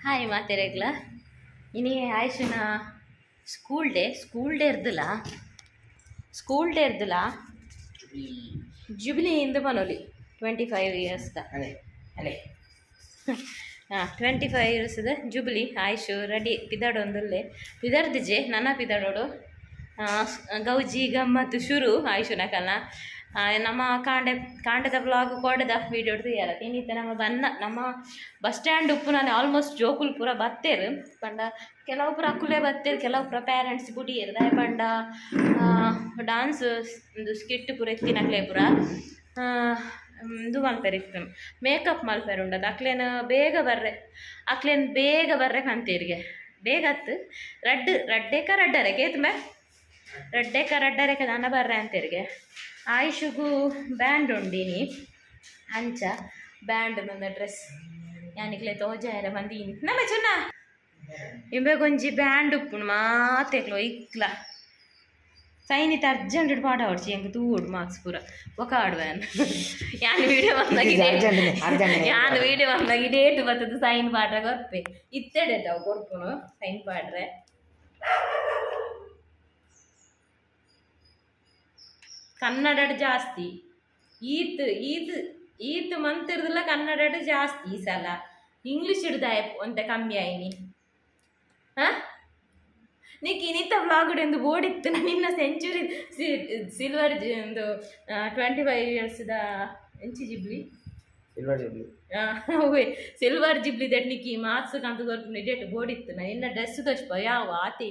Hi ಮಾತೆರೆಗ್ಲ. ಇನಿ ಆಯ್ಷನ ಸ್ಕೂಲ್ ಡೇ ಸ್ಕೂಲ್ ಡೇ ಇರ್ದಿಲ್ಲ? ಸ್ಕೂಲ್ ಡೇ ಇರ್ದಿಲ್ಲ? ಜುಬಿಲಿ ಇಂದ ಬನೋಲಿ ಟ್ವೆಂಟಿ ಫೈವ್ ಇಯರ್ಸ್ದ ಅದೇ ಅದೇ. ಹಾಂ ಟ್ವೆಂಟಿ ಫೈವ್ ಇದೆ ಜುಬಿಲಿ ಆಯುಷು ರೆಡಿ ಪಿದಾಡೊಂದುಲ್ಲೆ ಪಿದಾಡ್ದಿಜೆ ನನ್ನ ಪಿದಾಡೋಡು? ಗೌಜಿ ಗಮ್ಮತ್ತು ಶುರು ಆಯುಷುನ ಕಲ ಆ, ನಮ್ಮ ಕಾಂಡೆ ಕಾಂಡದ ಬ್ಲಾಗ್ ಕೊಡದ ವೀಡಿಯೋ ತಯಾರ ಇನ್ನಿತ್ತೆ ನಮ್ಮ ಬನ್ನ ನಮ್ಮ ಬಸ್ ಸ್ಟ್ಯಾಂಡ್ ಉಪ್ಪುನಾನೆ ಆಲ್ಮೋಸ್ಟ್ ಜೋಕುಲ್ ಪೂರ ಬತ್ತೇರು ಪಂಡ ಕೆಲವು ಪುರ ಅಕ್ಕುಲೆ ಬತ್ತೇರು ಕೆಲವು ಪುರ ಪೇರೆಂಟ್ಸ್ ಬುಡಿಯರು ದಾಯ ಪಂಡ ಡಾನ್ಸ್ ಒಂದು ಸ್ಕಿಟ್ ಪೂರ ಎತ್ತಿನಕ್ಲೆ ಪುರ ಇದು ಮಲ್ಪೇರು ಇತ್ತು ಮೇಕಪ್ ಮಲ್ಪೇರು ಉಂಡದ ಅಕ್ಲೇನು ಬೇಗ ಬರ್ರೆ ಅಕ್ಲೇನು ಬೇಗ ಬರ್ರೆ ಕಂತೀರಿಗೆ ಬೇಗ ಅತ್ತು ರಡ್ಡು ರಡ್ಡೇಕ ರಡ್ಡರೆ ಕೇತ್ಮೆ ರಡ್ಡೇಕ ರಡ್ಡರೇಕ ದನ ಬರ್ರೆ ಅಂತೇರಿಗೆ ಆಯುಷುಗೂ ಬ್ಯಾಂಡ್ ಉಂಡಿನಿ ಅಂಚ ಬ್ಯಾಂಡ್ ನನ್ನ ಡ್ರೆಸ್ ಯಾನಿಕ್ಲೆ ತೋಜಾಯರ ಬಂದೀನಿ ನಮ್ಮ ಚುನ್ನ ಇಂಬೆ ಗೊಂಜಿ ಬ್ಯಾಂಡ್ ಉಪ್ಪುನು ಮಾತೆಕ್ಲು ಇಕ್ಲ ಸೈನಿತ್ ಅರ್ಜೆಂಟ್ ಪಾಠ ಹೊಡ್ಸಿ ಹೆಂಗೆ ತೂಡು ಮಾರ್ಕ್ಸ್ ಪೂರ ಒಕ ಆಡುವನ್ ಯಾನ್ ವಿಡಿಯೋ ಬಂದಾಗ ಅರ್ಜೆಂಟ್ನೆ, ಅರ್ಜೆಂಟ್ನೆ. ಯಾನ್ ವಿಡಿಯೋ ಬಂದಾಗ ಡೇಟ್ ಬರ್ತದೆ ಸೈನ್ ಪಾಡ್ರೆ ಕೊರ್ಪೆ ಇತ್ತೆ ಡೇಟ್ ಅವು ಕೊರ್ಪುನು ಸೈನ್ ಪಾಡ್ರೆ ಕನ್ನಡ ಜಾಸ್ತಿ. ಈತ್ ಈತ್ ಈತ್ ಮಂತ್ ಇರ್ದಿಲ್ಲ ಕನ್ನಡ ಜಾಸ್ತಿ ಈ ಸಲ. ಇಂಗ್ಲೀಷ್ ಹಿಡ್ದಾಯ ಅಂತ ಕಮ್ಮಿ ಆಯ್ನಿ. ಹಾಂ? ನೀಕ್ ಇನ್ನಿತ್ತ ವ್ಲಾಗ್ ಬೋರ್ಡ್ ನಾನು ನಿನ್ನ ಸೆಂಚುರಿ ಸಿಲ್ವರ್ ಒಂದು ಟ್ವೆಂಟಿ ಫೈವ್ ಇಯರ್ಸ್ದ ಎಂಚಿ Ghibli? Silver jubilee. Away silver jubilee that ನಿಕ್ಕಿ ಮಾರ್ಕ್ಸ್ ಕಂತು ಡೇಟ್ ಬೋರ್ಡ್ ಇತ್ತು ನಾ ಇನ್ನ ಡ್ರೆಸ್ ತೋಚ್ಪ ಯಾವ ಆತೆ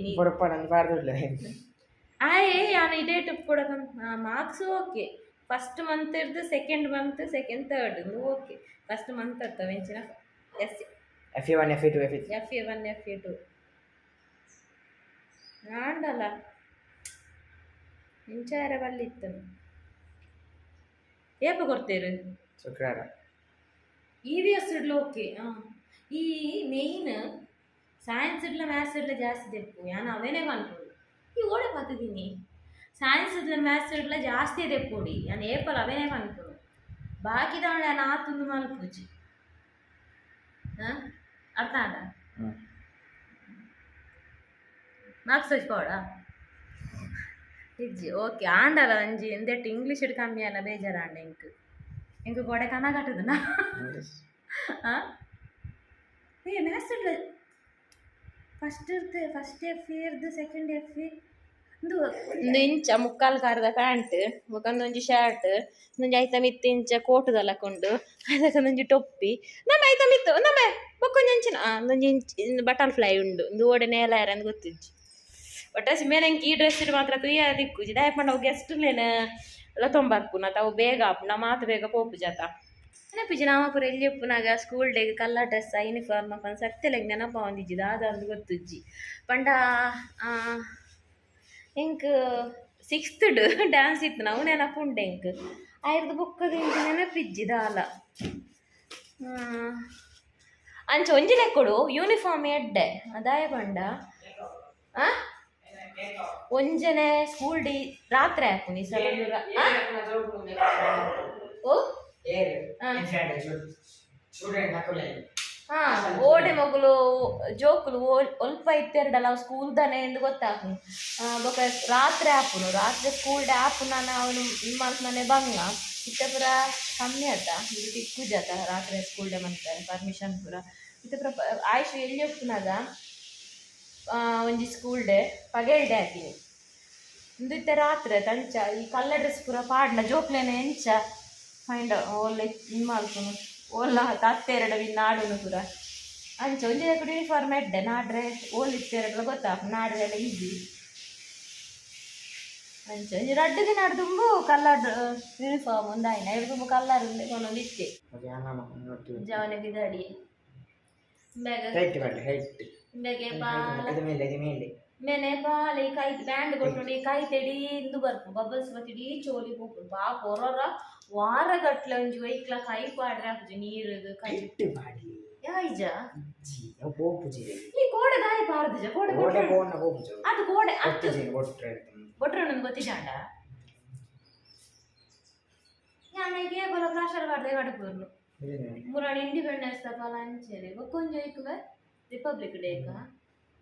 ನೀ ಪೊಡಪ್ಪ ಇದೇ ಪಾರ್ದಿಲ್ಲ ಆಯ್ marks okay first month ಇರ್ದು second month second third okay first month ಇರ್ತವೆ ಇಂಚಿನ S F A one F A two F A F A one F A two ಆಂಡಲ್ಲ ಇಂಚಾರ ಬಲ್ಲಿತ್ತು ಏಪ ಕೊಡ್ತೇರು? ಶುಕ್ರವಾರ. ಇ ವಿ ಎಸ್ ಇಡ್ಲು ಓಕೆ ಹಾಂ ಈ ಮೇಯ್ನ್ ಸೈನ್ಸ್ ಇಡ್ಲ ಮ್ಯಾಥ್ಸ್ ಇಡ್ಲ ಜಾಸ್ತಿ ತೆಪ್ಪು ಯಾನ ಅವೇನೇ ಕನ್ಪೋಡು ಈ ಓಡೆ ಪತ್ತಿದ್ದೀನಿ ಸೈನ್ಸ್ ಇಡ್ಲ ಮ್ಯಾಥ್ಸ್ ಇಡ್ಲ ಜಾಸ್ತಿ ತೆಪ್ಪುಡಿ ಯಾನು ಏಪಲ್ ಅವೇನೇ ಕನ್ಪೋಡು ಬಾಕಿ ತಗೊಂಡು ನಾನು ಆತುಂದು ಮಲ್ಪುಜಿ ಹಾಂ ಅರ್ಥ ಆದ ಹ್ಞೂ ಮಾರ್ಕ್ಸ್ ಹಚ್ಕೋಡ ಇಜ್ಜಿ ಓಕೆ ಆಂಡಲ ಒಂಜಿ ಎಂದೆಟ್ಟು ಇಂಗ್ಲೀಷ್ ಇಡ್ ಕಮ್ಮಿ ಅಲ್ಲ ಬೇಜಾರಾಂಡ ಎಂಕ್ ಎಂಕ್ ಗೋಡೆ ಕನ ಕಟ್ಟದನ ಹಾಂ ಏ ಮ್ಯಾಥ್ಸ್ ಇಡ್ಲ ಫಸ್ಟ್ ಇರ್ತೆ ಫಸ್ಟ್ ಎಫ್ ಇರ್ದು ಸೆಕೆಂಡ್ ಎಫ್ ಒಂದು ಒಂದು ಇಂಚ ಮುಕ್ಕಾಲು ಕಾರದ ಪ್ಯಾಂಟ್ ಮುಖಂದೊಂಜಿ ಶರ್ಟ್ ಉಂದೊಂಜಿ ಐತ ಮಿತ್ತು ಇಂಚ ಕೋಟದಲ್ಲಕೊಂಡು ಅದಕ್ಕೊಂದೊಂಜಿ ಟೊಪ್ಪಿ. ನಮ್ಮ ಐತ ಮಿತ್ತು ನಮ್ಮ ಇಂಚಿನ ಒಂದೊಂಜಿ ಇಂಚ್ ಬಟರ್ಫ್ಲೈ ಉಂಡು, ಒಂದು ಓಡೆ ನೇಲ ಯಾರಂದು ಗೊತ್ತಿಜ್ಜಿ ಒಟ್ಟ ಸಿಮೇನಂಗೆ ಈ ಡ್ರೆಸ್ ಮಾತ್ರ ತುಯ್ಯ ದಿಕ್ಕುಜಿ ಒ ಗೆಸ್ಟ್ಲೆನ್ ಗೆಸ್ಟ್ಲೇನ ಎಲ್ಲ ತೊಂಬಾಕ್ಪುನ ತಾವು ಬೇಗ ಆಪುನ ಮಾತು ಬೇಗ ಪೋಪು ಜಾತ. ನೆನಪಿಜಿ ನಾಮಪುರ ಎಲ್ಲಿ ಉಪ್ಪುನಾಗ ಸ್ಕೂಲ್ ಡೇಗೆ ಕಲ್ಲ ಡ್ರೆಸ್ ಯೂನಿಫಾರ್ಮ್ ಹಾಕೊಂಡು ಸತ್ತೆಲೆಗ್ ನೆನಪ ಒಂದಿಜ್ಜಿ ದಾದಂದು ಗೊತ್ತಿಜ್ಜಿ. ಪಂಡ ಎಂಕ್ ಸಿಕ್ಸ್ತ್ ಡ್ಯಾನ್ಸ್ ಇತ್ತು ನಾವು ನೆನಪುಂಡೆ ಎಂಕ್ ಆಯ್ರದು ಬುಕ್ಕದ ಎಂಕ್ ನೆನಪಿಜ್ಜಿ ಅಲ್ಲ ಅಂಚ ಒಂಜಿನ ಕೊಡು ಯೂನಿಫಾರ್ಮ್ ಎಡ್ಡೆ ಅದಾಯ ಬಂಡ ಆ? ಒಂಜನೆ ಸ್ಕೂಲ್ ಡಿ ರಾತ್ರಿ ಹಾಕು ನೀ ಸಲ? ಓ? ಓಡೆ ಮಗಳು ಜೋಕುಲು ಒಲ್ಪ ಇತ್ತೆರಡಲ್ಲ ಅವು ಸ್ಕೂಲ್ದನೆ ಎಂದು ಗೊತ್ತಾಪುನು ಬೊಕ ರಾತ್ರಿ ಆಪುನು ರಾತ್ರಿ ಸ್ಕೂಲ್ ಡೇ ಆಪುನ ಅವನು ನಿಮ್ಮಂತ ಮನೆ ಬಂಗ ಇತ್ತ ಪುರ ಕಮ್ಮಿ ಆತ ಇದು ತಿಕ್ಕು ಜಾತ ರಾತ್ರಿ ಸ್ಕೂಲ್ ಡೇ ಮಂತಾರೆ ಪರ್ಮಿಷನ್ ಪೂರ. ಇತ್ತೆ ಪುರ ಆಯುಷ್ ಎಲ್ಲಿ ಒಪ್ಪುನಾಗ ಒಂಜಿ ಸ್ಕೂಲ್ ಡೇ ಪಗೇಲ್ ಡೇ ಹಾಕಿನಿ ಇಂದು ಇತ್ತೆ ರಾತ್ರಿ ತಂಚ ಈ ಕಲ್ಲ ಡ್ರೆಸ್ ಪೂರ ಪಾಡ್ನ ಜೋಕ್ಲೇನೆ ಎಂಚ ಫೈಂಡ್ ಓಲ್ಲ ನಿಮ್ಮ ಮಾಡ್ಕೊನು ಓಲ್ಲ ತತ್ತೆರಡು ವಿನ್ ಆಡುನು ಪೂರ ಅಂಚ ಒಂಜಿ ಕೂಡ ಯೂನಿಫಾರ್ಮ್ ಎಡ್ಡೆ ನಾಡ್ರೆ ಓಲ್ ಇತ್ತೆರಡು ಗೊತ್ತಾ ನಾಡ್ರೆ ಎಲ್ಲ ಈಸಿ ಅಂಚ ಒಂಜಿ ರಡ್ಡು ದಿನ ತುಂಬ ಕಲ್ಲರ್ ಯೂನಿಫಾರ್ಮ್ ಒಂದು ಆಯ್ನ ಎರಡು ತುಂಬ ಕಲ್ಲರ್ ಒಂದೊಂದು ಇತ್ತೆ ಓಕೆ ಅಮ್ಮ ನೋಡಿ ಜವನ ಬಿದಾಡಿ ಬೇಗ ಹೈಟ್ ಮಾಡಲಿ ಹೈಟ್ ಬೇಗೆ ಪಾಲ ಇದು ಮೇಲೆ ಇದು ಮೇಲೆ ಮೇನೆ ಪಾಲೆ ಕೈ ಬ್ಯಾಂಡ್ ಕೊಟ್ಟು ಕೈ ತೆಡಿ ಇಂದು ಬರ್ಪು ಬಬಲ್ಸ್ ಬತ್ತಿಡಿ ಚೋಲಿ ಪೋಪು ಬಾ ಕೊರೋರ ವಾರ ಗಟ್ಲೆ ಒಂಜಿ ವೈಕ್ಲ ಕೈ ಪಾಡ್ರೆ ಹಾಕುಜಿ ನೀರುದು ಕೈ ಹೈಟ್ ಮಾಡಿ ಯಾಯ್ಜ ಜಿ ಅವು ಪೋಪುಜಿ ಈ ಕೋಡೆ ದಾಯ ಪಾರದಜ ಕೋಡೆ ಓಡೆ ಕೊಟ್ರೆ ಬೋನ ಪೋಪುಜಿ ಅದು ಕೋಡೆ ಅತ್ತು ಒಟ್ಟಿಜಿ ಒಟ್ರೆ ಕೊಟ್ರೆ ನನಗೆ ಗೊತ್ತಿಜಾಂಡ ಯಾನಿಗೆ ಬಲ ಪ್ರಾಶರ್ ಮಾಡ್ದೆ ಗಡಪುರ್ನು ಇದು ಮುರಾಡಿ ಇಂಡಿಪೆಂಡೆನ್ಸ್ ತಪಾಲ ಅಂಚೇರಿ ಬೊಕ್ಕೊಂಜ ಇಕ್ಕುವೆ ರಿಪಬ್ಲಿಕ್ ಡೇಕ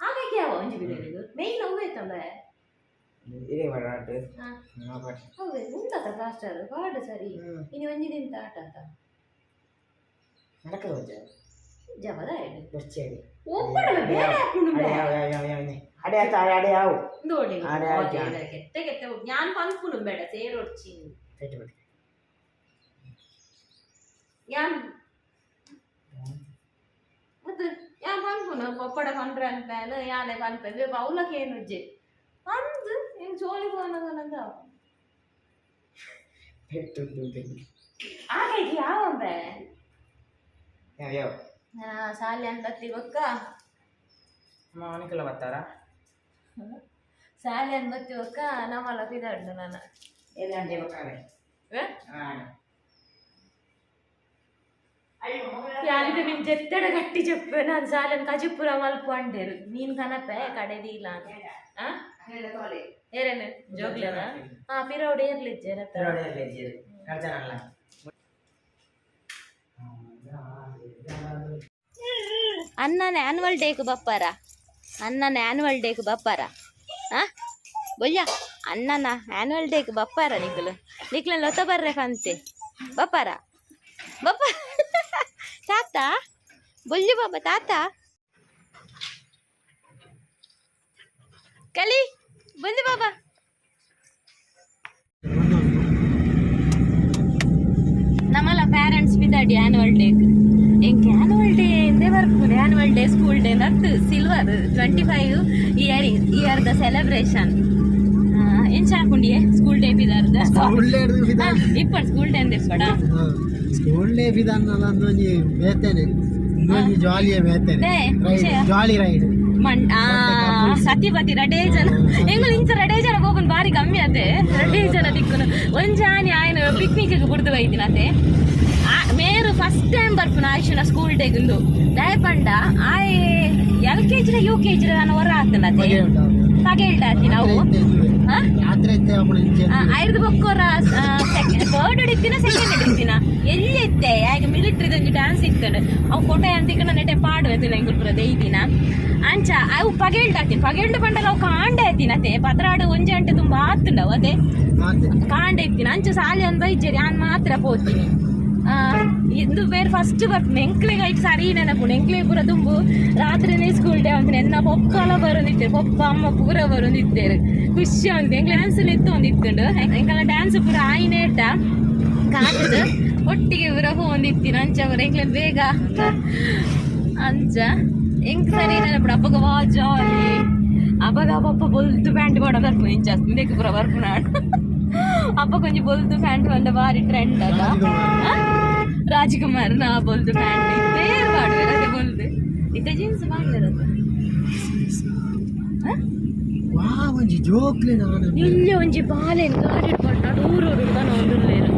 ಆಮೇಲೆ ಯಾವ ಒಂಜಿ ಬಿರಿಯಾನಿದು ಮೇಯ್ನ್ ಅವೇ ತಲೆ ಇದೇ ಬರಾಟ್ ಹಾ ನೋಬಟ್ ಅವೇ ಉಂಟತ ಕಾಸ್ಟರ್ ಪಾಡು ಸರಿ ಇನ್ನು ಒಂಜಿ ದಿನ ಆಟ ಆತ നടക്ക വെച്ചാ ಜವದ ಎಡು വെച്ചേടി ಒಬ್ಬಡ ಬೇರೆ ಹಾಕೊಂಡು അടയാ താഴെ അടയാവും ನೋಡಿ ಆಡೆ ಆಡೆ ಆಡೆ. ಕೆತ್ತ ಕೆತ್ತ ഞാൻ പൺപുണും ಬೇಡ ಸೇರೊಡ್ಚಿ തെറ്റുപറ്റി ഞാൻ ಮತ್ತೆ ನಾನು ಅನ್ಪುನ ಒಪ್ಪಡ ಪಂಡ್ರ ಅನ್ಪೇನು ಯಾನೆ ಪನ್ಪೆ ಬೇಪ ಅವಲಕ್ಕೆ ಏನು ಉಜ್ಜೆ ಅಂದು ಏನು ಜೋಲಿ ಹೋನಗನಂದ ಆಗೈತಿ ಯಾವಂಬೆ ಯಾವ ಯಾವ ಸಾಲಿ ಅನ್ಬತ್ತಿ ಬೊಕ್ಕ ಮಾವನಿಗೆಲ್ಲ ಬರ್ತಾರ ಸಾಲಿ ಅನ್ಬತ್ತಿ ಬೊಕ್ಕ ನಮ್ಮಲ್ಲ ಪಿದಾಡ್ನು ನಾನು ಎಲ್ಲ ಅಂದೆ ಬೊಕ್ಕ వాళ్ళకి నేను చెప్తాడు గట్టి చెప్పాను అది చాలని కజిప్పురా మలుపు అంటారు. నేను కనపే కడేది ఇలా ఏరేనే? జోక్ లేదా? పిరవుడు ఏర్లు ఇచ్చారు యాన్యువల్ డేకు బప్పారా? అన్న యాన్యువల్ డేకు బప్పారా? బొయ్యా అన్న యాన్యువల్ డేకు బప్పారా నిక్కులు నిక్కులను లొత్త బర్రే ఫంతే బప్పారా? బప్పారా? ತಾತ ಬೊಯ್ಯ ಬಾಬಾ ತಾತ ಕಲಿ ಬೊಲ್ಲು ಬಾಬಾ ನಮ್ಮಲ್ಲ ಪೇರೆಂಟ್ಸ್ ಬಿದ್ದಾಡಿ ಆ್ಯನ್ಯುವಲ್ ಡೇ ಎಂಗೆ ಆ್ಯನ್ಯುವಲ್ ಡೇ ಎಂದೇ ಬರ್ಕೊಂಡು annual day school day ನತ್ತು silver twenty five year year the celebration ಎಂಚ ಹಾಕೊಂಡಿಯೇ ಸ್ಕೂಲ್ ಡೇ ಬಿದ್ದಾರ್ದ? ಇಪ್ಪ ಸ್ಕೂಲ್ ಡೇ ಎಂದೆ ಇಪ್ಪಡ ಸ್ಕೂಲ್ನೇ ವಿಧಾನ ಒಂದೊಂದು ಬೇತೇನೆ ಒಂದೊಂದು ಜಾಲಿಯ ಬೇತೇನೆ ಜಾಲಿ ರೈಡ್ ಸತಿ ಸತಿಪತಿ ರಡೇ ಜನ. ಎಂಗಳು ಇಂಚ ರಡೇ ಜನ ಹೋಗುನ್ ಬಾರಿ ಕಮ್ಮಿ ಅದೆ. ರಡೇ ಜನ ದಿಕ್ಕುನು. ಒಂಜಾನಿ ಆಯ್ನ ಪಿಕ್ನಿಕ್ ಕುಡ್ದು ಬೈದಿನ ಆ ಮೇರು ಫಸ್ಟ್ ಟೈಮ್ ಬರ್ಪುನ ಆಯ್ಷನ ಸ್ಕೂಲ್ ಟೆಗುಂದು ದಯ ಪಂಡ ಆಯ್ L K G U K G ನಾನು ಹೊರ ಆಗ್ತನತೆ ಹಾಗೆ ಇದ್ದೀನಿ ನಾವು. ಐದು ಬೊಕ್ಕೋರ ಥರ್ಡ್ ಹಿಡಿತಿನ ಸೆಕೆಂಡ್ ಹಿಡಿತಿನ ಎಲ್ಲಿ ಇತ್ತೆ ಯಾಕೆ ಮಿಲಿಟ್ರಿದ ಒಂದು ಡ್ಯಾನ್ಸ್ ಇತ್ತಂಡು ಅವು ಕೊಟ್ಟೆ ಅಂತಿಕ ನೆಟೆ ಪಾಡುವೆ ಎತ್ತಿನ ಎಂಗುಲ್ಪುರ ದೈದಿನ ಅಂಚ ಅವು ಪಗೇಳ್ದಾತಿನ ಪಗೇಳ್ದು ಪಂಡಲ ಅವು ಕಾಂಡೆ ಅತ್ತೆ ಪತ್ರಾಡು ಒಂಜಿ ಅಂಟೆ ತುಂಬ ಆತುಂಡವು ಅದೇ ಕಾಂಡೆ ಇತ್ತಿನ ಅಂಚ ಸಾಲಿ ಒಂದು ಬೈಜರಿ ನಾನು ಮಾತ್ರ ಪೋತೀನಿ ಇದು ಬೇರೆ ಫಸ್ಟ್ ಬರ್ತು ಎಂಕ್ಲಿಗೆ ಐಟ್ ಸರಿ ನೆನಪುಂಡು ಎಂಕ್ಲಿಗೆ ಪೂರ ತುಂಬು. ರಾತ್ರಿನೇ ಸ್ಕೂಲ್ ಡೇ ಅಂತ ಎನ್ನ ಪೊಪ್ಪಲ ಬರೋದಿತ್ತೇರು ಪೊಪ್ಪ, ಅಮ್ಮ ಪೂರ ಬರೋದಿತ್ತೇರು. ಖುಷಿ ಅಂತ ಎಂಕ್ಲೆ ಡ್ಯಾನ್ಸ್ ಎತ್ತು ಒಂದಿತ್ತುಂಡು. ಎಂಕಲ ಡ್ಯಾನ್ಸ್ ಪೂರ ಆಯ್ನೆ ಇಟ್ಟ. ಕಾತದ. ಒಟ್ಟಿಗೆ ಪೂರ ಒಂದಿತ್ತಿನ ಅಂಚ ಪೂರ ಎಂಕ್ಲೆ ಬೇಗ. ಅಂಚ. ಎಂಕ್ ಸರಿ ನೆನಪು ಅಪ್ಪಗ ವಾ ಜಾಲಿ ಅಪ್ಪಗ ಪಪ್ಪ ಬೊಲ್ತು ಪ್ಯಾಂಟ್ ಪಡ ಬರ್ಪು ಇಂಚ ಪೂರ ಅಪ್ಪ ಕೊಂಚ ಬೊಲ್ತು ಪ್ಯಾಂಟ್ ಬಂದ ಬಾರಿ ಟ್ರೆಂಡ್ ಅಲ್ಲ ಆ? ರಾಜ್ಕುಮಾರ್ ನಾ ಬೊಲ್ದು ಪ್ಯಾಂಟ್ ಇದ್ದೇ ಮಾಡುವೆ ಅದೇ ಬೊಲ್ದು ಇತ್ತೆ ಜೀನ್ಸ್ ಮಾಡಿರೋದು ವಾ ಒಂಜಿ ಜೋಕ್ಲೆ ನಾನು ಇಲ್ಲಿ ಒಂಜಿ ಬಾಲೆನ್ ಗಾಡಿ ಇಟ್ಕೊಂಡು ಊರೂರು ಬನ ಒಂದುಲ್ಲೇರು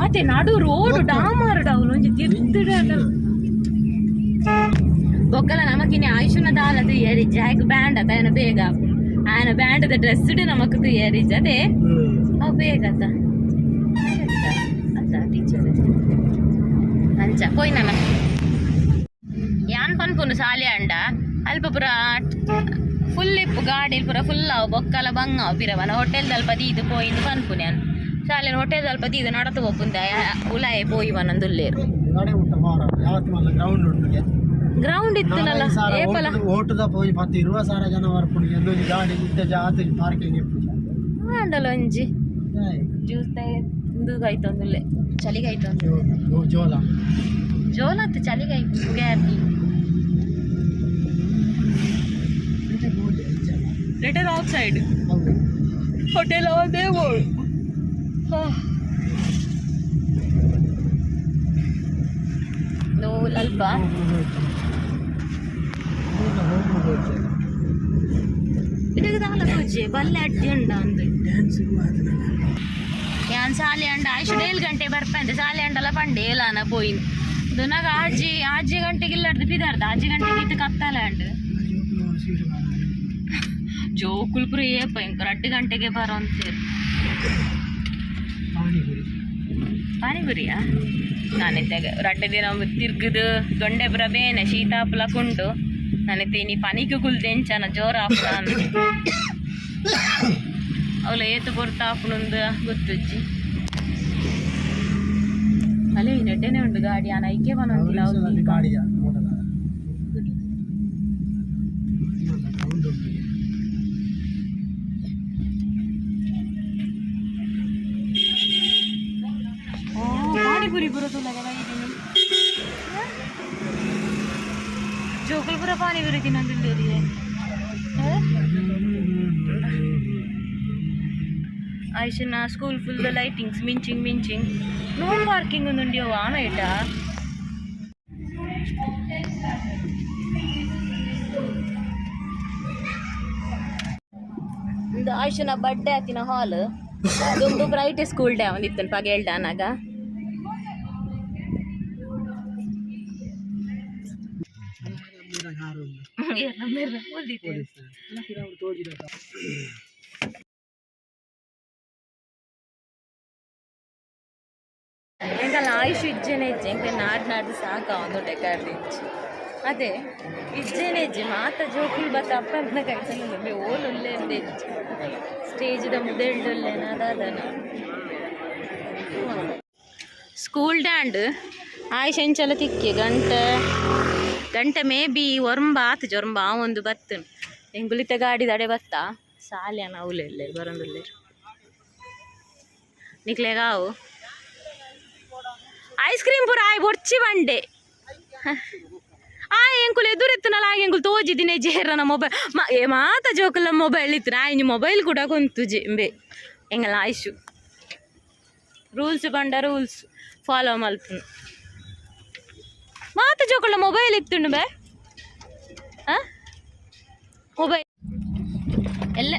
ಮತ್ತೆ ನಡು ರೋಡ್ ಡಾಮರ್ ಡೌನ್ ಒಂಜಿ ತಿರ್ತಿಡ ಬೊಕ್ಕಲ ನಮಕಿನಿ ಆಯುಷನ ದಾಲದು ಏರಿ ಜಾಗ್ ಬ್ಯಾಂಡ್ ಅತ ఆయన ಬೇಗ ആന ബാൻഡ് ഡ്രസ് ഇട്ട് നമുക്ക് തയ്യാറിച്ച ಅಂತ. ഉപയോഗത്ത ಅಂಚ ಪೋಯ್ ನಮ್ಮ ಯಾನ್ ಪನ್ಪುನು ಸಾಲೆ ಅಂಡ? ಅಲ್ಪ ಪುರ ಫುಲ್ ಇಪ್ಪು ಗಾಡಿ ಪುರ ಫುಲ್ ಅವು ಬೊಕ್ಕಲ ಬಂಗ ಅವು ಪಿರವನ ಹೋಟೆಲ್ ದಲ್ಪ ದೀದು ಪೋಯಿಂದು ಪನ್ಪುನೆ ಅನ್ ಶಾಲೆ ಹೋಟೆಲ್ ದಲ್ಪ ದೀದು ನಡತು ಒಪ್ಪುಂದ ಉಲಾಯ ಪೋಯಿವನೊಂದುಲ್ಲೇರು ಗ್ರೌಂಡ್ ಉಂಟು ಗ್ರೌಂಡ್ ಇತ್ತಲ್ಲ ಏಪಲ ಓಟದ ಪೋಯಿ ಮತ್ತೆ ಇರುವ ಸಾರ ಜನ ಬರ್ಪುಡಿ ಎಲ್ಲೊಂದು ಗಾಡಿ ಇದ್ದ ಜಾತಿ ಪಾರ್ಕಿಂಗ್ ಆಂಡಲ ಒಂಜಿ. ಜ್ಯೂಸ್ ಇಂದುಗಾಯ್ತೊಂದುಲ್ಲೆ ಚಳಿಗಾಯ್ತೊಂದು ಜೋ- ಜೋಲ. ಜೋಲ ಅಂತ ಚಳಿಗಾಯ್ತು ಗ್ಯಾಪಿ ರಿಟರ್ನ್ ಔಟ್ ಸೈಡ್ ಹೋಟೆಲ್ ಅವದೇ ನೋವು ಅಲ್ಪ. ಇಡಗದಾಲ ಪೂಜೆ ಬಲ್ಲೆ ಅಡ್ಡಿ ಅಂಡ ಅಂದು ಯಾನ್ ಸಾಲಿ ಅಂಡ ಆಯ್ತು ಏಳು ಗಂಟೆ ಬರ್ಪಂದೆ ಸಾಲಿ ಅಂಡಲ ಪೋಯಿನ್ ದುನಗ ಆಜಿ ಗಂಟೆಗೆ ಇಲ್ಲಡ್ದು ಪಿದಾರ್ದ ಆಜಿ ಗಂಟೆಗೆ ಇತ್ತು ಕತ್ತಲ ಅಂಡ್ ಜೋಕುಲ್ಪುರ ಏಪ ಇಂಕ ರಡ್ಡು ಗಂಟೆಗೆ ಬರೋ ಅಂತೇಳಿ ಪಾನಿಪುರಿಯಾ ನಾನಿತ್ತಾಗ ರಡ್ಡ ದಿನ ತಿರ್ಗದು ದೊಂಡೆ ಬ್ರಬೇನೆ ಶೀತಾಪಲ ಕುಂಡು ನಾನಿತ್ತೆ ನೀ ಪನಿಗೆ ಕುಲ್ದೆಂಚನ ಜೋರ ಆಪುನ ಅವಳು ಏತು ಬರ್ತಾ ಆಪುನಂದು ಗೊತ್ತುಜ್ಜಿ. ಅಲ್ಲೇ ನೆಡ್ಡೆನೆ ಉಂಟು ಗಾಡಿ ಆ ನೈಕೆ ಬನಂತಿಲ್ಲ ಜೋಕಲ್ಪುರ ಪಾನಿಪುರಿ ತಿನ್ನೋದಿಲ್ಲ ಆಯ್ಷನ ಸ್ಕೂಲ್ ಫುಲ್ ದ ಲೈಟಿಂಗ್ಸ್ ಮಿಂಚಿಂಗ್ ಮಿಂಚಿಂಗ್. ನೋ ಪಾರ್ಕಿಂಗ್ ಒಂದುಂಡಿ ಅವ ಆನ ಇಟ್ಟ? ಆಯ್ಷನ ಬರ್ಡೇ ಆತಿನ ಹಾಲ್ ಅದೊಂದು ಬ್ರೈಟ್ ಸ್ಕೂಲ್ ಡೇ ಒಂದಿತ್ತನ ಪಗ ಹೇಳ್ದ ಎಂಕಲ್ಲ ಆಯುಷ್ ಇಜ್ಜೆನೆ ಇಜ್ಜೆ ಎಂಕೆ ನಾಡ್ ನಾಡ್ದು ಸಾಕ ಒಂದು ಡೆಕಾರ್ದಿಂಚಿ ಅದೇ ಇಜ್ಜೆನೆ ಇಜ್ಜೆ ಮಾತ ಜೋಕುಲ್ ಬತ್ತ ಅಪ್ಪನ ಕೈಸಲ್ಲ ಓಲ್ ಉಲ್ಲೆ ಇಜ್ಜೆ. ಸ್ಟೇಜ್ದ ಮುದೆಳ್ಡುಲ್ಲೆನ ಅದಾದನ ಸ್ಕೂಲ್ ಡ್ಯಾಂಡ್ ಆಯುಷ್ ಎಂಚಲ ತಿಕ್ಕಿ ಗಂಟೆ. ಗಂಟೆ ಮೇ ಬಿ ಒರಂಬ ಆತು ಜೊರಂಬ ಆ ಒಂದು ಬತ್ತು. ಎಂಗುಲಿತ ಗಾಡಿ ದಡೆ ಬತ್ತ? ಸಾಲ್ಯಾನ ಅವಲೆಲ್ಲೆ ಬರೋದಿಲ್ಲ ನಿಕ್ಲೆಗಾವು ಐಸ್ ಕ್ರೀಮ್ ಪೂರ ಆಯ್ ಬೊಡ್ಚಿ ಬಂಡೆ. ಆ ಎಂಕುಲು ಎದುರೆತ್ತನಲ್ಲ ಆಗ ಎಂಕುಲು ತೋಜಿದಿನೆ ಜೇರನ ಮೊಬೈಲ್ ಮ, ಏ ಮಾತ ಜೋಕಲ್ಲ ಮೊಬೈಲ್ ಇತ್ತು ಆಯ್ನಿ ಮೊಬೈಲ್ ಕೂಡ ಕುಂತು ಜೆಂಬೆ ಎಂಗಲ್ಲ ಆಯ್ಸು? ರೂಲ್ಸ್ ಬಂಡ ರೂಲ್ಸ್ ಫಾಲೋ ಮಲ್ಪುನು ಮಾತ ಜೋಕುಲ ಮೊಬೈಲ್ ಇತ್ತುಂಡು ಬೇ. ಆ? ಮೊಬೈಲ್ ಎಲ್ಲ.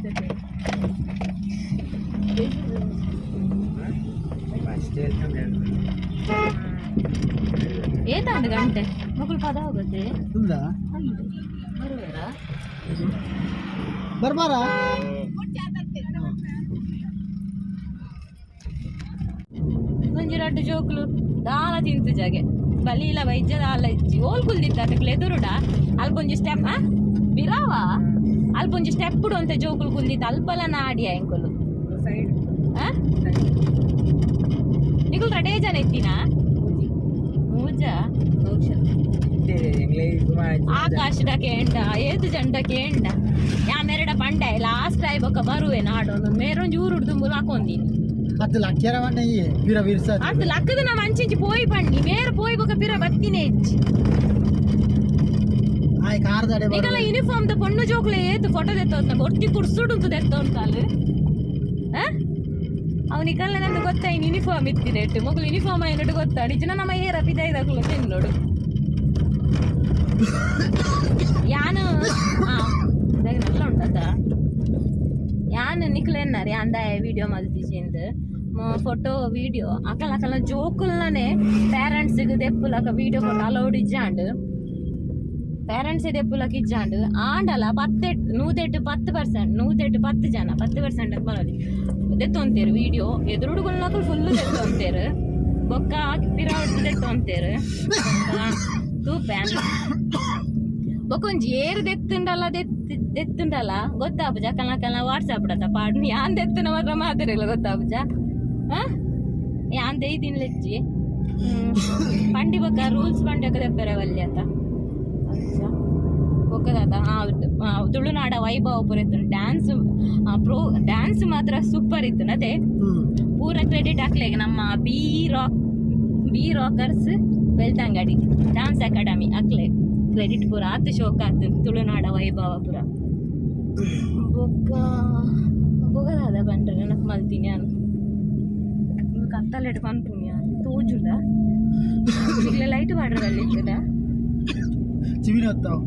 ಏತಾಂಡು ಗಂಟೆ? ಮಗಳು ಪದ ಹೋಗುತ್ತೆ? ಬರುವರಾ? ಬರ್ಬಾರ? ಒಂಜಿ ರಡ್ಡು ಜೋಕ್ಲು ದಾಲ ತಿಂತು ಜಾಗೆ. ಬಲೀಲ ವೈದ್ಯರ ಜೋಲ್ ಕುಲ್ದಿದ್ದ ಓಲ್ ಕುಲ್ದಿತ್ತ ಅದಕ್ಕೆ ಎದುರುಡ? ಅಲ್ಪೊಂಜಿ ಸ್ಟೆಪ್ ಬಿರಾವ ಅಲ್ಪೊಂಜಿ ಸ್ಟೆಪ್ ಅಂತ ಜೋಕುಲು ಕುಲ್ದಿತ್ತ ಅಲ್ಪಲ ನಾಡಿಯ ಎಂಕುಲು ನಿಗುಲ್ ರಡೇ ಜನ ಇತ್ತಿನ ಮೂಜ. ಆಕಾಶದ ಕೇಂಡ ಏದು ಜಂಡ ಕೇಂಡ. ಯಾ ಮೆರಡ ಪಂಡ ಲಾಸ್ಟ್ ಟೈಮ್ ಬೊಕ್ಕ ಬರುವೆ ನಾಡೋನು ಮೇರೊಂದು ಊರು ದುಂಬುಲು ಹಾಕೊಂದಿನಿ. ಅದು ಲಕ್ಕೆರ ಬಣ್ಣ ಈ ಪಿರ ವಿರ್ಸ ಅಂತ ಲಕ್ಕದ ನಮ್ಮ ಅಂಚಿಂಚಿ ಪೋಯಿ ಪಂಡಿ. ಮೇರ ಪೋಯಿ ಬೊಕ ಪಿರ ಬತ್ತಿನೇ ಹೆಚ್ಚಿ ಆಯ್ ಕಾರ್ದಡೆ ನಿಕಲ ಯೂನಿಫಾರ್ಮ್ ದ ಪೊಣ್ಣು ಜೋಕ್ಲೆ ಏತು ಫೋಟೋ ದೆತ್ತೋದ್ನ ಒಟ್ಟಿ ಕುಡ್ಸುಡುಂತು ಹಾ ಅವನಿಕಲ್ಲ ನಂದು ಗೊತ್ತಾ ಇನ್ ಯೂನಿಫಾರ್ಮ್ ಇತ್ತಿದೆ ಇಟ್ಟು. ಮಗಳು ಯೂನಿಫಾರ್ಮ್ ಏನೋಡು ಗೊತ್ತಾ? ನಿಜನ ನಮ್ಮ ಏರ ಪಿದ ಇದಾಗಲು ತಿನ್ನೋಡು ಯಾನು? ಆ ಇದಾಗ ನಲ್ಲ ಉಂಟದ ಯಾನ್ ನಿಕ್ಲೆನ್ನಾರಿ ಅಂದಾಯ ವಿಡಿಯೋ ಮಲ್ತಿಜಿಂದು ಫೋಟೋ ವಿಡಿಯೋ ಅಕಲ ಅಕಲ ಜೋಕುಲ್ನೇ ಪೇರೆಂಟ್ಸ್ ದೆಪ್ಪುಲಕ ವಿಡಿಯೋ ಫೋಟೋ ಅಲೌಡ್ ಇಜ್ಜಾಂಡು ಪೇರೆಂಟ್ಸ್ ದೆಪ್ಪುಲಕ ಇಜ್ಜಾಂಡು ಆಂಡಲ ಪತ್ತೆಟ್ ನೂದೆಟ್ಟು ಪತ್ತು ಪರ್ಸೆಂಟ್ ನೂದೆಟ್ಟು ಪತ್ತು ಜನ, ಪತ್ತು ಪರ್ಸೆಂಟ್ ಬರೋದು. ದೆತ್ತೊಂತೇರು ವಿಡಿಯೋ ಎದುರುಡುಗುಲ್ನಕಲ್ ಫುಲ್ ದೆತ್ತೊಂತೇರು. ಬೊಕ್ಕ ಪಿರಾವಟ್ ದೆತ್ತೊಂತೇರು. ತೂಪೆ ಬೊಕೊಂಜಿ ಏರು ದೆತ್ತುಂಡಲ್ಲ ದೆತ್ ದೆತ್ತುಂಡಲ್ಲ? ಗೊತ್ತಾಪುಜ? ಕಲ್ಲ ಕಲ ವಾಟ್ಸಾಪ್ ಡತ್ತ ಪಾಡ್ ಯಾನ್ ದೆತ್ತುನ ಮಾತ್ರ ಮಾತಾಡಿಲ್ಲ ಗೊತ್ತಾಪುಜ? ಹಾ? ಯಾನ್ ದೈದಿನ ಲೆಚ್ಚಿ ಹ್ಮ್. ಪಂಡಿ ಬೊಕ್ಕ ರೂಲ್ಸ್ ಪಂಡಿ ಬೊಕ್ಕ ದೆಪ್ಪರೆ ವಲ್ಯ ಅಂತ. ಬೊಕ್ಕದಾತ ಹಾ ತುಳುನಾಡ ವೈಭವ ಪುರ ಇತ್ತು ಡ್ಯಾನ್ಸ್ ಪ್ರೋ ಡ್ಯಾನ್ಸ್ ಮಾತ್ರ ಸೂಪರ್ ಇತ್ತು ಅದೇ? ಪೂರ ಕ್ರೆಡಿಟ್ ಹಾಕ್ಲಿಕ್ಕೆ ನಮ್ಮ B rock B rockers Belthangady. Dance academy ಹಾಕ್ಲೆ credit ಪೂರ ಆತು ಶೋಕ ಆತು ತುಳುನಾಡ ವೈಭವ ಪೂರ. ಬೊಕ್ಕ ಬೊಗದಾದ ಬಂಡ್ರೆ ನನಗೆ ಮಲ್ತೀನಿ ನಾನು ಇಟ್ಕೊಂಡು ಪುಣ್ಯ ತೋಜುಡ ಇಲ್ಲ ಲೈಟ್ ಬಾಡ್ರಲ್ಲಿ ಇತ್ತದ ಚಿವಿನ ಹೊತ್ತಾವ್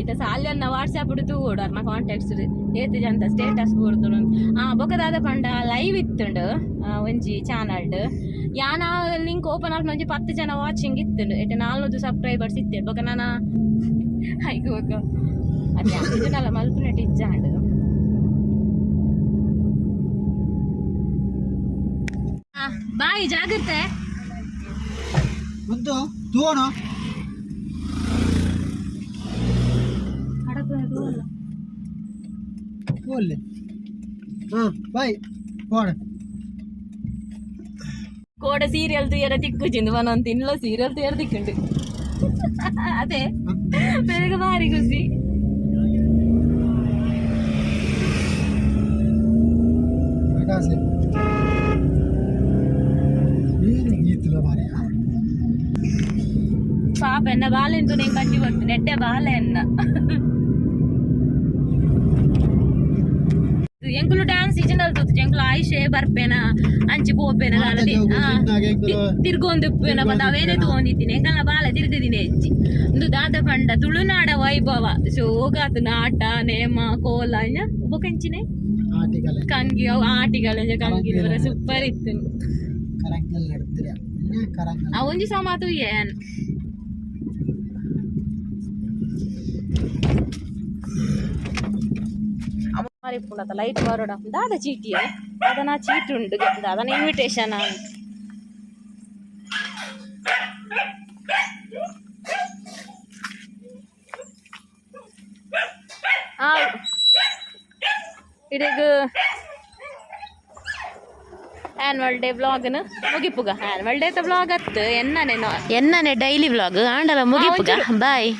ಇತ ಸಾಲ್ಯನ್ನ ವಾಟ್ಸಾಪ್ ಇಡ್ತು ಓಡಾರ್ ಮಾ ಕಾಂಟ್ಯಾಕ್ಟ್ಸ್ ಏತು ಜಂತ ಸ್ಟೇಟಸ್ ಬೋರ್ದು ಆ ಬೊಕದಾದ ಪಂಡ ಲೈವ್ ಇತ್ತುಂಡು ಆ, ಒಂಜಿ ಚಾನಲ್ಡ್ ಯಾನ ಲಿಂಕ್ ಓಪನ್ ಆಗಿ ಒಂಜಿ ಪತ್ತು ಜನ ವಾಚಿಂಗ್ ಇತ್ತುಂಡು. ಎಟ್ ನಾಲ್ನೂರು ಸಬ್ಸ್ಕ್ರೈಬರ್ಸ್ ಇತ್ತೆ ಬೊಕ ನಾನ ಹೈಕ್ ಬೊಕ ಅದೇ ಇದನ್ನೆಲ್ಲ ಮಲ್ಪುನೆಟ್ ಇಜ್ಜಾಂಡು ಆ, ಬಾಯಿ ಜಾಗ್ರತೆ. ಮುದ್ದು ತೂವನು ತೂವಲ್ಲಿ. ಹಾಂ ಬಾಯ್ ಫೋನ್ ಕೋಡ ಸೀರಿಯಲ್ ತುಯ್ಯರ ತಿಕ್ಕುಚಿಂದು ಮನೊಂದು ತಿನ್ಲ ಸೀರಿಯಲ್ ತುಯ್ಯರ ತಿಕ್ಕುಂಡು ಅದೇ ಬೇಗ ಭಾರಿ ಖುಷಿ ಪ್ರಕಾಶ್ ಏನು ಗೀತಲ ಮಾರ್ಯ ಪಾಪ ಎನ್ನ ಬಾಲೆ ಅಂತೂ ಎಂಕುಲು ಡ್ಯಾನ್ಸ್ ಇಜನ್ ಅಲ್ತದ್ದು ಎಂಕುಲು ಆಯುಷೆ ಬರ್ಪೇನ ಅಂಚಿ ಪೋಪೇನ ಮಾತಾಡಿ ತಿರ್ಗೊಂದು ಅವೇನೇ ತಗೊಂಡಿದ್ದೀನಿ. ಎಂಕಲ್ನ ಬಾಲ ತಿರ್ಗದಿನಿ ಹೆಚ್ಚಿ. ಒಂದು ದಾದ ಪಂಡ ತುಳುನಾಡ ವೈಭವ. ಶೋಗಾತು ನಾಟ ನೇಮ ಕೋಲ ಒಬ್ಬ ಕಂಚಿನೇ. ಆಟಿಕಲ್ ಕಂಗಿ ಆಟಿಗಳ ಕಂಗಿ ಸೂಪರ್ ಇತ್ತು. ಅವಂಜಿ ಸಮಾತು ಏನ್ ಮಾರಿಪ್ಪುಂಡತ ಲೈಟ್ ಬರೋಡ ದಾದ ಚೀಟಿ ಅದನ್ನ ಚೀಟಿ ಉಂಡು ದಾದನ ಇನ್ವಿಟೇಷನ್ ಅಂತ ಆ ಇಡೀಗ ಆ್ಯನ್ವಲ್ ಡೇ ವ್ಲಾಗ್ನ ಮುಗಿಪುಗ ಆ್ಯನ್ವಲ್ ಡೇ ವ್ಲಾಗ್ ಅತ್ತು ಎನ್ನನೆ ಎನ್ನನೆ ಡೈಲಿ ವ್ಲಾಗ್ ಆಂಡಲ ಮುಗಿಪುಗ ಬಾಯ್